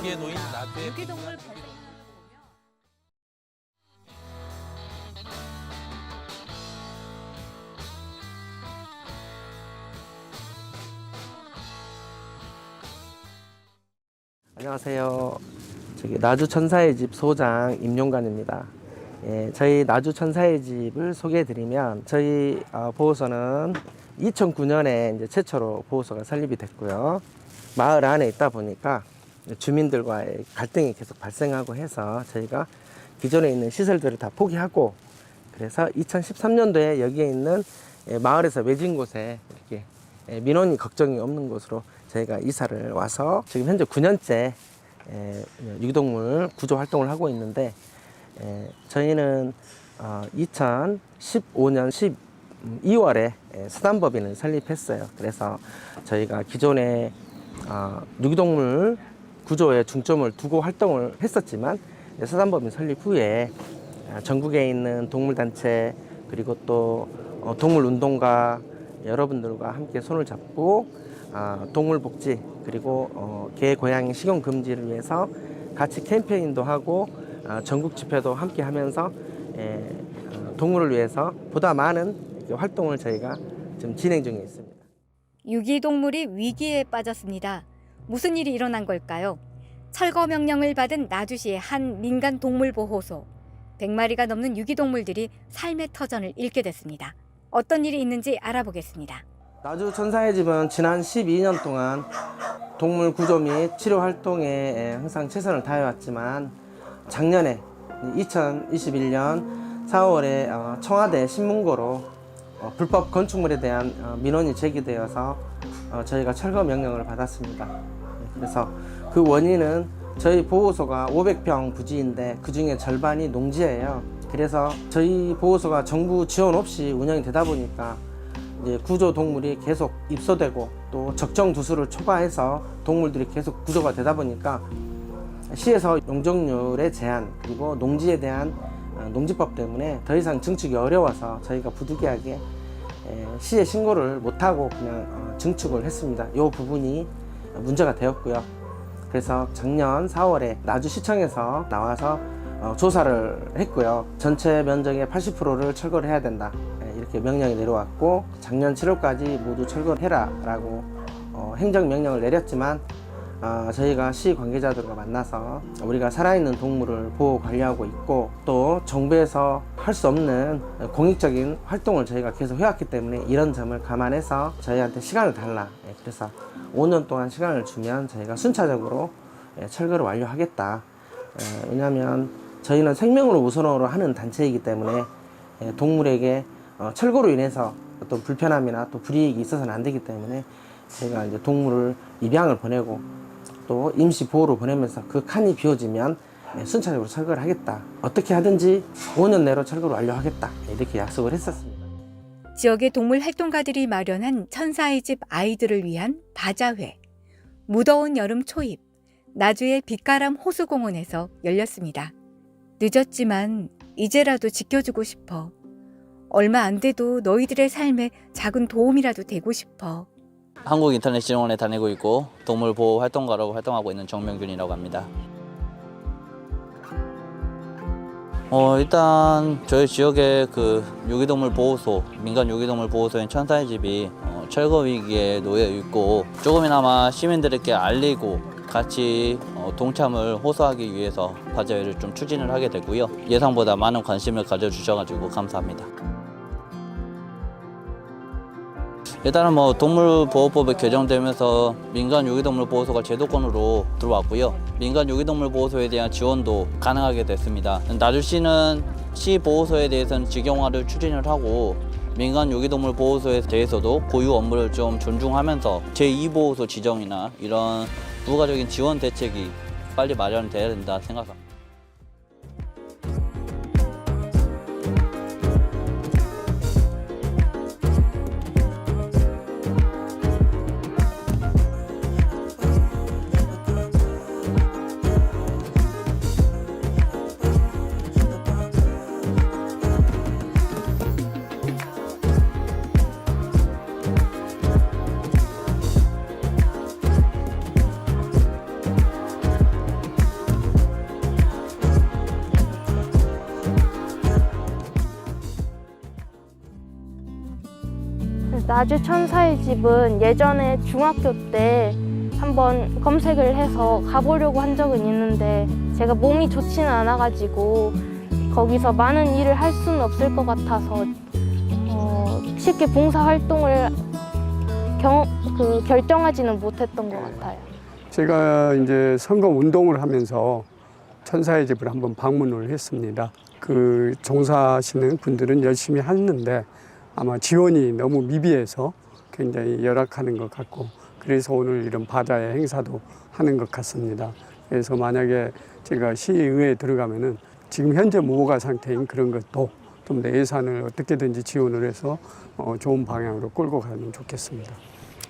위기에 놓인 나트의 유기동물 발생. 안녕하세요. 저기 나주 천사의 집 소장 임용관입니다. 예, 저희 나주 천사의 집을 소개해드리면 저희 어, 보호소는 2009년에 이제 최초로 보호소가 설립이 됐고요. 마을 안에 있다 보니까 주민들과의 갈등이 계속 발생하고 해서 저희가 기존에 있는 시설들을 다 포기하고 그래서 2013년도에 여기에 있는 예, 마을에서 외진 곳에 이렇게 예, 민원이 걱정이 없는 곳으로 저희가 이사를 와서 지금 현재 9년째 예, 유기동물 구조 활동을 하고 있는데 예, 저희는 어, 2015년 12월에 수단법인을 설립했어요. 그래서 저희가 기존에 어, 유기동물 구조에 중점을 두고 활동을 했었지만 수단법인 설립 후에 아, 전국에 있는 동물단체 그리고 또 어, 동물운동가 여러분들과 함께 손을 잡고 아, 동물복지 그리고 어, 개 고양이 식용 금지를 위해서 같이 캠페인도 하고 아, 전국 집회도 함께 하면서 에, 어, 동물을 위해서 보다 많은 이렇게 활동을 저희가 지금 진행 중에 있습니다. 유기동물이 위기에 빠졌습니다. 무슨 일이 일어난 걸까요? 철거 명령을 받은 나주시의 한 민간 동물 보호소. 100마리가 넘는 유기동물들이 삶의 터전을 잃게 됐습니다. 어떤 일이 있는지 알아보겠습니다. 나주 천사의 집은 지난 12년 동안 동물 구조 및 치료 활동에 항상 최선을 다해왔지만 작년에 2021년 4월에 어, 청와대 신문고로 어, 불법 건축물에 대한 어, 민원이 제기되어서 어, 저희가 철거 명령을 받았습니다. 네, 그래서 그 원인은 저희 보호소가 500평 부지인데 그 중에 절반이 농지예요. 그래서 저희 보호소가 정부 지원 없이 운영이 되다 보니까 구조 동물이 계속 입소되고 또 적정 두수를 초과해서 동물들이 계속 구조가 되다 보니까 시에서 용적률의 제한 그리고 농지에 대한 어, 농지법 때문에 더 이상 증축이 어려워서 저희가 부득이하게 에, 시에 신고를 못하고 그냥 어, 증축을 했습니다. 이 부분이 문제가 되었고요. 그래서 작년 4월에 나주시청에서 나와서 어, 조사를 했고요. 전체 면적의 80%를 철거를 해야 된다. 예, 이렇게 명령이 내려왔고 작년 7월까지 모두 철거를 해라 라고 어, 행정 명령을 내렸지만 어, 저희가 시 관계자들과 만나서 우리가 살아있는 동물을 보호 관리하고 있고 또 정부에서 할 수 없는 공익적인 활동을 저희가 계속 해왔기 때문에 이런 점을 감안해서 저희한테 시간을 달라. 예, 그래서 5년 동안 시간을 주면 저희가 순차적으로 예, 철거를 완료하겠다. 예, 왜냐하면 저희는 생명을 우선으로 하는 단체이기 때문에 예, 동물에게 어, 철거로 인해서 어떤 불편함이나 또 불이익이 있어서는 안 되기 때문에 저희가 이제 동물을 입양을 보내고 또 임시 보호로 보내면서 그 칸이 비워지면 예, 순차적으로 철거를 하겠다. 어떻게 하든지 5년 내로 철거를 완료하겠다. 이렇게 약속을 했었습니다. 지역의 동물 활동가들이 마련한 천사의 집 아이들을 위한 바자회. 무더운 여름 초입, 나주의 빛가람 호수공원에서 열렸습니다. 늦었지만 이제라도 지켜주고 싶어. 얼마 안 돼도 너희들의 삶에 작은 도움이라도 되고 싶어. 한국 인터넷 진흥원에 다니고 있고 동물 보호 활동가로 활동하고 있는 정명균이라고 합니다. 어 일단 저희 지역의 그 유기동물 보호소 민간 유기동물 보호소인 천사의 집이 어, 철거 위기에 놓여 있고 조금이나마 시민들에게 알리고 같이 어, 동참을 호소하기 위해서 바자회를 좀 추진을 하게 되고요 예상보다 많은 관심을 가져주셔가지고 감사합니다. 일단은 뭐 동물보호법이 개정되면서 민간 유기동물 보호소가 제도권으로 들어왔고요. 민간 유기동물 보호소에 대한 지원도 가능하게 됐습니다. 나주시는 시 보호소에 대해서는 직영화를 추진을 하고 민간 유기동물 보호소에 대해서도 고유 업무를 좀 존중하면서 제2보호소 지정이나 이런 부가적인 지원 대책이 빨리 마련돼야 된다 생각합니다. 나주 천사의 집은 예전에 중학교 때 한번 검색을 해서 가보려고 한 적은 있는데 제가 몸이 좋지는 않아가지고 거기서 많은 일을 할 수는 없을 것 같아서 어, 쉽게 봉사 활동을 경, 그 결정하지는 못했던 것 같아요. 제가 이제 선거 운동을 하면서 천사의 집을 한번 방문을 했습니다. 그 종사하시는 분들은 열심히 하는데 아마 지원이 너무 미비해서 굉장히 열악하는 것 같고 그래서 오늘 이런 바다의 행사도 하는 것 같습니다. 그래서 만약에 제가 시의회에 들어가면은 지금 현재 무허가 상태인 그런 것도 좀 더 예산을 어떻게든지 지원을 해서 어, 좋은 방향으로 끌고 가면 좋겠습니다.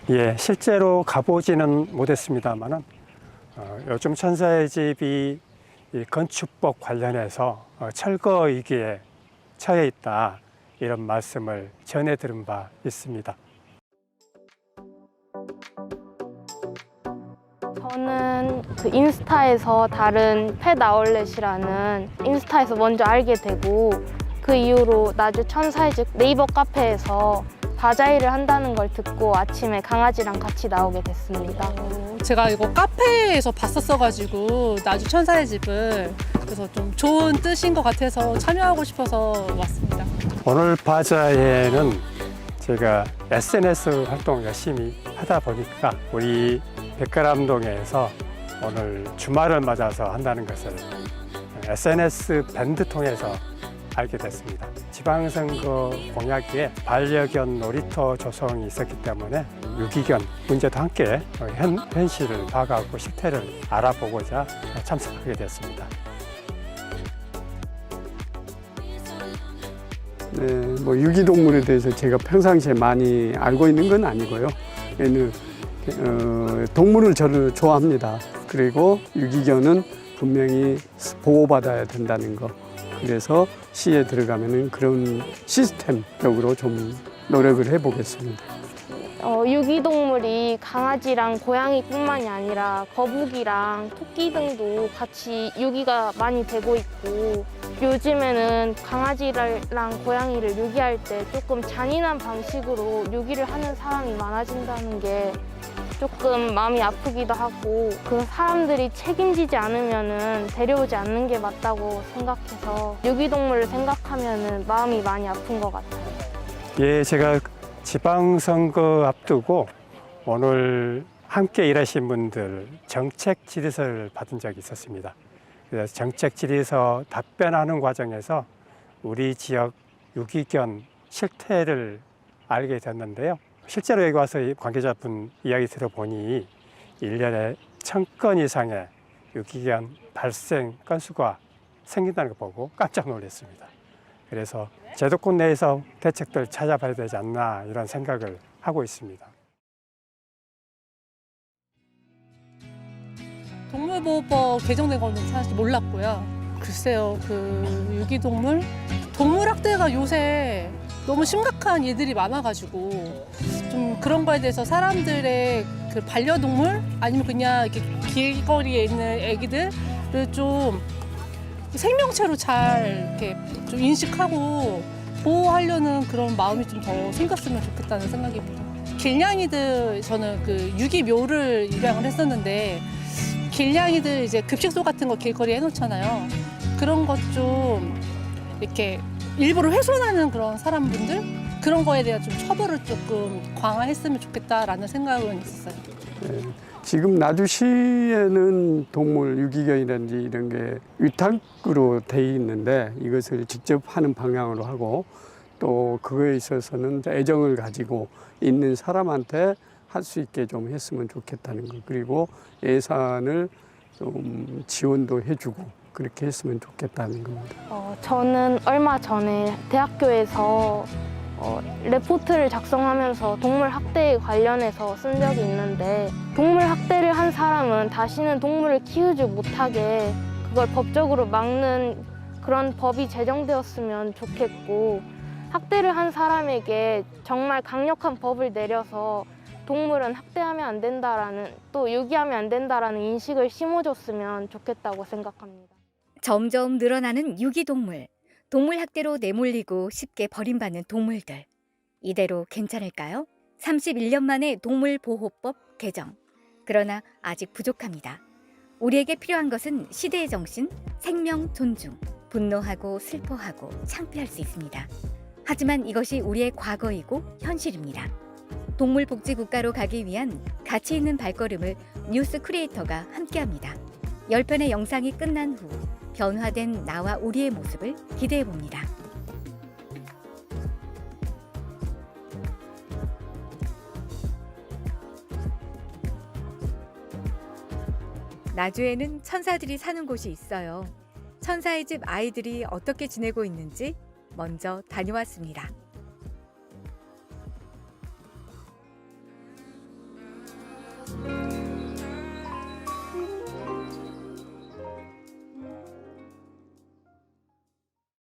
예, 실제로 가보지는 못했습니다만은 어, 요즘 천사의 집이 이 건축법 관련해서 어, 철거 위기에 처해 있다 이런 말씀을 전해 들은 바 있습니다. 저는 그 인스타에서 다른 펫 아울렛이라는 인스타에서 먼저 알게 되고 그 이후로 나주 천사의 집 네이버 카페에서 바자회를 한다는 걸 듣고 아침에 강아지랑 같이 나오게 됐습니다. 어, 제가 이거 카페에서 봤었어가지고 나주 천사의 집을 그래서 좀 좋은 뜻인 것 같아서 참여하고 싶어서 왔습니다. 오늘 바자회는 제가 SNS 활동 열심히 하다 보니까 우리 백가람동에서 오늘 주말을 맞아서 한다는 것을 SNS 밴드 통해서 알게 됐습니다. 지방선거 공약에 반려견 놀이터 조성이 있었기 때문에 유기견 문제도 함께 현, 현실을 봐가고 실태를 알아보고자 참석하게 됐습니다. 네, 뭐 유기동물에 대해서 제가 평상시에 많이 알고 있는 건 아니고요. 얘는 어, 동물을 저를 좋아합니다. 그리고 유기견은 분명히 보호받아야 된다는 거. 그래서 시에 들어가면은 그런 시스템적으로 좀 노력을 해보겠습니다. 어, 유기동물이 강아지랑 고양이뿐만이 아니라 거북이랑 토끼 등도 같이 유기가 많이 되고 있고 요즘에는 강아지랑 고양이를 유기할 때 조금 잔인한 방식으로 유기를 하는 사람이 많아진다는 게 조금 마음이 아프기도 하고 그 사람들이 책임지지 않으면은 데려오지 않는 게 맞다고 생각해서 유기동물을 생각하면은 마음이 많이 아픈 것 같아요. 예, 제가 지방선거 앞두고 오늘 함께 일하신 분들 정책 질의서를 받은 적이 있었습니다. 그래서 정책 질의서 답변하는 과정에서 우리 지역 유기견 실태를 알게 됐는데요. 실제로 여기 와서 이 관계자분 이야기 들어보니 일년에 천 건 이상의 유기견 발생 건수가 생긴다는 거 보고 깜짝 놀랐습니다. 그래서 제도권 내에서 대책들 찾아봐야 되지 않나 이런 생각을 하고 있습니다. 동물보호법 개정된 거는 사실 몰랐고요. 글쎄요, 그 유기동물? 동물학대가 요새 너무 심각한 일들이 많아가지고 좀 그런 거에 대해서 사람들의 그 반려동물 아니면 그냥 이렇게 길거리에 있는 애기들을 좀 생명체로 잘 이렇게 좀 인식하고 보호하려는 그런 마음이 좀 더 생겼으면 좋겠다는 생각입니다. 길냥이들 저는 그 유기묘를 입양을 했었는데 길냥이들 이제 급식소 같은 거 길거리에 해놓잖아요. 그런 것 좀 이렇게 일부러 훼손하는 그런 사람분들 그런 거에 대한 좀 처벌을 조금 강화했으면 좋겠다라는 생각은 있었어요. 네, 지금 나주시에는 동물 유기견이라든지 이런 게 위탁으로 돼 있는데 이것을 직접 하는 방향으로 하고 또 그거에 있어서는 애정을 가지고 있는 사람한테 할 수 있게 좀 했으면 좋겠다는 거 그리고 예산을 좀 지원도 해주고 그렇게 했으면 좋겠다는 겁니다. 어, 저는 얼마 전에 대학교에서 어, 레포트를 작성하면서 동물 학대에 관련해서 쓴 적이 있는데 동물 학대를 한 사람은 다시는 동물을 키우지 못하게 그걸 법적으로 막는 그런 법이 제정되었으면 좋겠고 학대를 한 사람에게 정말 강력한 법을 내려서 동물은 학대하면 안 된다라는 또 유기하면 안 된다라는 인식을 심어줬으면 좋겠다고 생각합니다. 점점 늘어나는 유기동물. 동물 학대로 내몰리고 쉽게 버림받는 동물들. 이대로 괜찮을까요? 31년 만에 동물보호법 개정. 그러나 아직 부족합니다. 우리에게 필요한 것은 시대의 정신, 생명 존중. 분노하고 슬퍼하고 창피할 수 있습니다. 하지만 이것이 우리의 과거이고 현실입니다. 동물복지국가로 가기 위한 가치 있는 발걸음을 뉴스 크리에이터가 함께합니다. 10편의 영상이 끝난 후 변화된 나와 우리의 모습을 기대해 봅니다. 나주에는 천사들이 사는 곳이 있어요. 천사의 집 아이들이 어떻게 지내고 있는지 먼저 다녀왔습니다.